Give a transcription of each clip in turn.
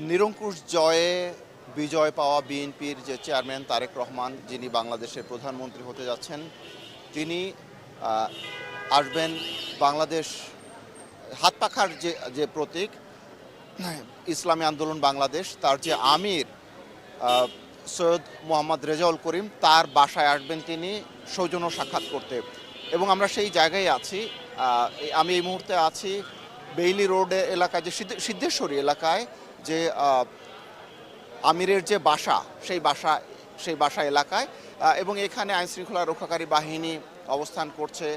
নিরঙ্কুশ জয়ে বিজয় পাওয়া বিএনপির যে চেয়ারম্যান তারেক রহমান, যিনি বাংলাদেশের প্রধানমন্ত্রী হতে যাচ্ছেন, তিনি আসবেন বাংলাদেশ হাত পাখার যে যে প্রতীক, ইসলামী আন্দোলন বাংলাদেশ, তার যে আমির সৈয়দ মোহাম্মদ রেজাউল করিম, তার বাসায় আসবেন তিনি সৌজন্য সাক্ষাৎ করতে। এবং আমরা সেই জায়গায় আছি আমি এই মুহূর্তে আছি বেইলি রোড এলাকায়, যে সিদ্ধ- সিদ্ধেশ্বরী এলাকায় যে আমিরের যে বাসা, সেই বাসা সেই বাসা এলাকায় এবং এখানে আইন শৃঙ্খলা রক্ষাকারী বাহিনী অবস্থান করছে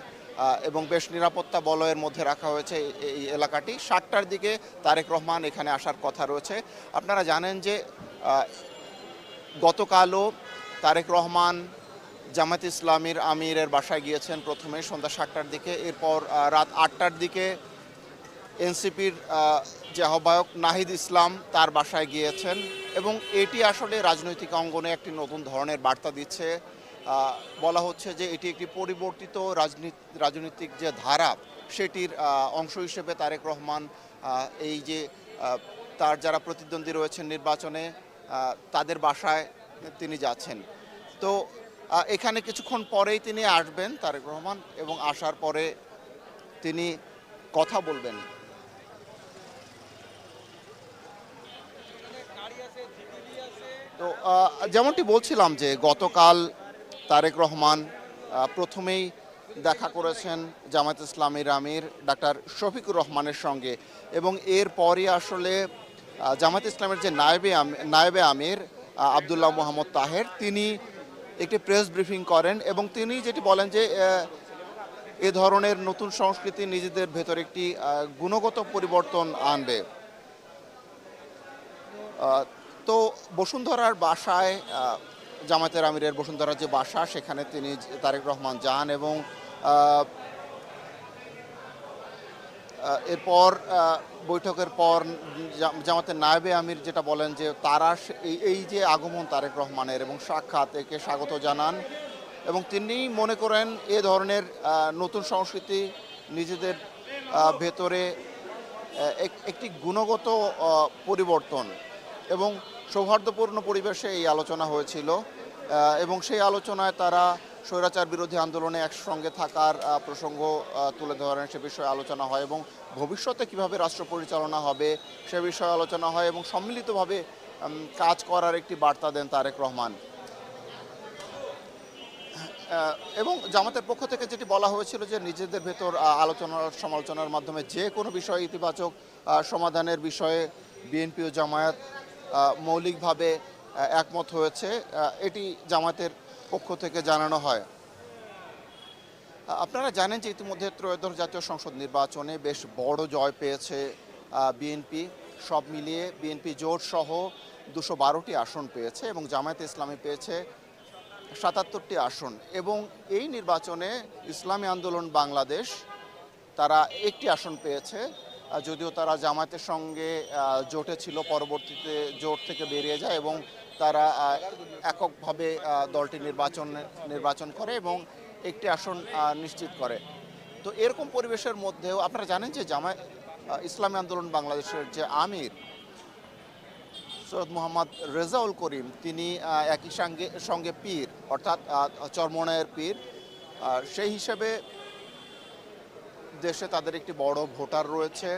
এবং বেশ নিরাপত্তা বলয়ের মধ্যে রাখা হয়েছে এই এলাকাটি। সাতটার দিকে তারেক রহমান এখানে আসার কথা রয়েছে। আপনারা জানেন যে গতকালও তারেক রহমান, জামাত ইসলামীর আমিরের বাসায় গিয়েছেন প্রথমে সন্ধ্যা সাতটার দিকে। এরপর রাত আটটার দিকে এনসিপির যে আহ্বায়ক নাহিদ ইসলাম তার বাসায় গিয়েছেন এবং এটি আসলে রাজনৈতিক অঙ্গনে একটি নতুন ধরনের বার্তা দিচ্ছে। বলা হচ্ছে যে এটি একটি পরিবর্তিত রাজনীতি, রাজনৈতিক যে ধারা সেটির অংশ হিসেবে তারেক রহমান এই যে তার যারা প্রতিদ্বন্দ্বী রয়েছেন নির্বাচনে তাদের বাসায় তিনি যাচ্ছেন। তো এখানে কিছুক্ষণ পরেই তিনি আসবেন তারেক রহমান এবং আসার পরে তিনি কথা বলবেন। তো যেমনটি বলছিলাম যে গতকাল তারেক রহমান প্রথমেই দেখা করেছেন জামাত ইসলামীর আমির ডাক্তার শফিকুর রহমানের সঙ্গে এবং এরপরই আসলে জামাত ইসলামের যে নায়েবে নায়েবে আমির আবদুল্লাহ মোহাম্মদ তাহের, তিনি একটি প্রেস ব্রিফিং করেন এবং তিনি যেটি বলেন যে, এ ধরনের নতুন সংস্কৃতি নিজেদের ভেতর একটি গুণগত পরিবর্তন আনবে। তো বসুন্ধরার বাসায় জামাতের আমিরের বসুন্ধরার যে বাসা, সেখানে তিনি তারেক রহমান যান এবং এরপর বৈঠকের পর জামাতের নায়েবে আমির যেটা বলেন যে তারা এই যে আগমন তারেক রহমানের এবং সাক্ষাৎ একে স্বাগত জানান এবং তিনি মনে করেন এ ধরনের নতুন সংস্কৃতি নিজেদের ভেতরে এক- একটি গুণগত পরিবর্তন এবং সৌহার্দ্যপূর্ণ পরিবেশে এই আলোচনা হয়েছিল এবং সেই আলোচনায় তারা স্বৈরাচার বিরোধী আন্দোলনে একসঙ্গে থাকার প্রসঙ্গ তুলে ধরেন। সে বিষয়ে আলোচনা হয় এবং ভবিষ্যতে কীভাবে রাষ্ট্র পরিচালনা হবে সে বিষয়ে আলোচনা হয় এবং সম্মিলিতভাবে কাজ করার একটি বার্তা দেন তারেক রহমান। এবং জামাতের পক্ষ থেকে যেটি বলা হয়েছিল যে নিজেদের ভেতর আলোচনা, সমালোচনার মাধ্যমে যে কোনো বিষয়ে ইতিবাচক সমাধানের বিষয়ে বিএনপি ও জামায়াত মৌলিকভাবে একমত হয়েছে। এটি জামাতের পক্ষ থেকে জানানো হয়। আপনারা জানেন যে ইতিমধ্যে ত্রয়োদশ জাতীয় সংসদ নির্বাচনে বেশ বড় জয় পেয়েছে বিএনপি। সব মিলিয়ে বিএনপি জোট সহ দুশো বারোটি আসন পেয়েছে এবং জামায়াত ইসলামী পেয়েছে সাতাত্তরটি আসন। এবং এই নির্বাচনে ইসলামী আন্দোলন বাংলাদেশ, তারা একটি আসন পেয়েছে যদিও তারা জামায়াতের সঙ্গে জোটে ছিল, পরবর্তীতে জোট থেকে বেরিয়ে যায় এবং তারা এককভাবে দলটি নির্বাচন নির্বাচন করে এবং একটি আসন নিশ্চিত করে। তো এরকম পরিবেশের মধ্যেও আপনারা জানেন যে জামায়াত ইসলামী আন্দোলন বাংলাদেশের যে আমির, সৈয়দ মোহাম্মদ রেজাউল করিম, তিনি একই সঙ্গে সঙ্গে পীর, অর্থাৎ চরমনায়ের পীর। সেই হিসেবে দেশে তাদের একটি বড় ভোটার রয়েছে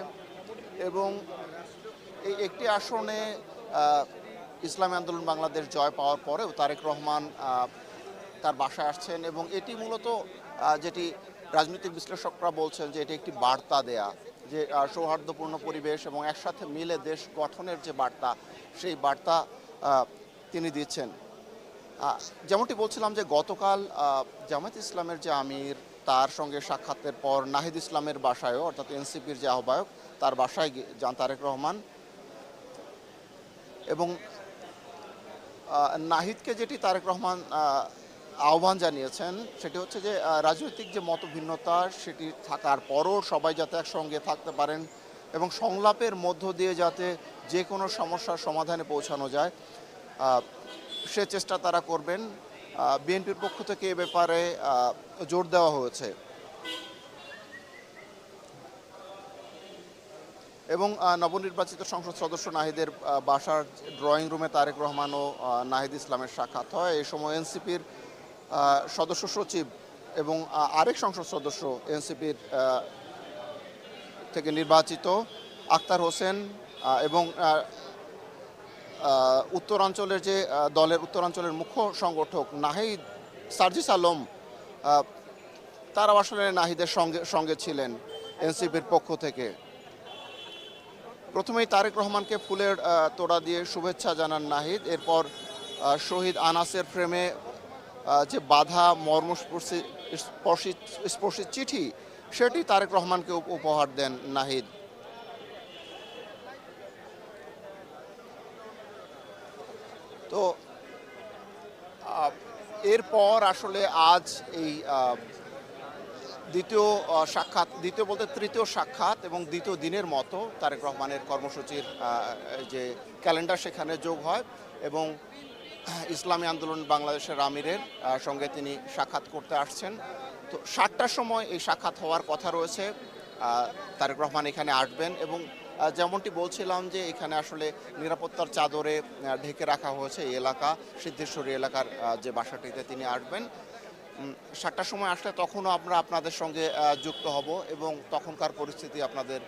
এবং এই একটি আসনে ইসলামী আন্দোলন বাংলাদেশ জয় পাওয়ার পরেও তারেক রহমান তার বাসায় আসছেন এবং এটি মূলত যেটি রাজনৈতিক বিশ্লেষকরা বলছেন যে এটি একটি বার্তা দেয়া, যে সৌহার্দ্যপূর্ণ পরিবেশ এবং একসাথে মিলে দেশ গঠনের যে বার্তা, সেই বার্তা তিনি দিচ্ছেন। যেমনটি বলছিলাম যে গতকাল জামায়াত ইসলামের যে আমির তার সঙ্গে সাক্ষাতের পর নাহিদ ইসলামের বাসায়ও, অর্থাৎ এনসিপির যে আহ্বায়ক, তার বাসায় যান তারেক রহমান। এবং নাহিদকে যেটি তারেক রহমান আহ্বান জানিয়েছেন, সেটি হচ্ছে যে রাজনৈতিক যে মতভিন্নতা, সেটি থাকার পরও সবাই যাতে একসঙ্গে থাকতে পারেন এবং সংলাপের মধ্য দিয়ে যাতে যে কোনো সমস্যার সমাধানে পৌঁছানো যায় সে চেষ্টা তারা করবেন। বিএনপির পক্ষ থেকে এ ব্যাপারে জোর দেওয়া হয়েছে। এবং নবনির্বাচিত সংসদ সদস্য নাহিদের বাসার ড্রয়িং রুমে তারেক রহমান ও নাহিদ ইসলামের সাক্ষাৎ হয়। এই সময় এনসিপির সদস্য সচিব এবং আরেক সংসদ সদস্য এনসিপির থেকে নির্বাচিত আক্তার হোসেন এবং উত্তরাঞ্চলের যে দলের উত্তরাঞ্চলের মুখ্য সংগঠক নাহিদ সার্জিস আলম তারাও আসলে নাহিদের সঙ্গে সঙ্গে ছিলেন এনসিপির পক্ষ থেকে। প্রথমেই তারেক রহমানকে ফুলের তোড়া দিয়ে শুভেচ্ছা জানান নাহিদ। এরপর শহীদ আনাসের আহ, যে বাধা মর্মস্পর্শী স্পর্শী স্পর্শী চিঠি সেটি তারেক রহমানকে উপহার দেন নাহিদ। তো এরপর আসলে আজ এই দ্বিতীয় সাক্ষাৎ, দ্বিতীয় বলতে তৃতীয় সাক্ষাৎ এবং দ্বিতীয় দিনের মতো তারেক রহমানের কর্মসূচির যে ক্যালেন্ডার সেখানে যোগ হয় এবং ইসলামী আন্দোলন বাংলাদেশের আমিরের সঙ্গে তিনি সাক্ষাৎ করতে আসছেন। তো সাতটার সময় এই সাক্ষাৎ হওয়ার কথা রয়েছে। তারেক রহমান এখানে আসবেন এবং যেমনটি বলছিলাম যে এখানে আসলে নিরাপত্তার চাদরে ঢেকে রাখা হয়েছে এই এলাকা, সিদ্ধেশ্বরী এলাকার যে বাসাটিতে তিনি আসবেন। সাতটার সময় আসলে তখনও আমরা আপনাদের সঙ্গে যুক্ত হব এবং তখনকার পরিস্থিতি আপনাদের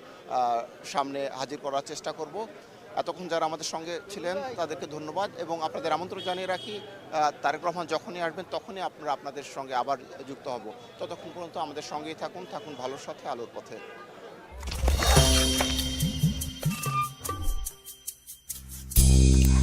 সামনে হাজির করার চেষ্টা করব। এতক্ষণ যারা আমাদের সঙ্গে ছিলেন তাদেরকে ধন্যবাদ এবং আপনাদের আমন্ত্রণ জানিয়ে রাখি তারেক রহমান যখনই আসবেন তখনই আপনারা আপনাদের সঙ্গে আবার যুক্ত হব। ততক্ষণ পর্যন্ত আমাদের সঙ্গেই থাকুন থাকুন ভালোর সাথে, আলোর পথে। Mm-hmm.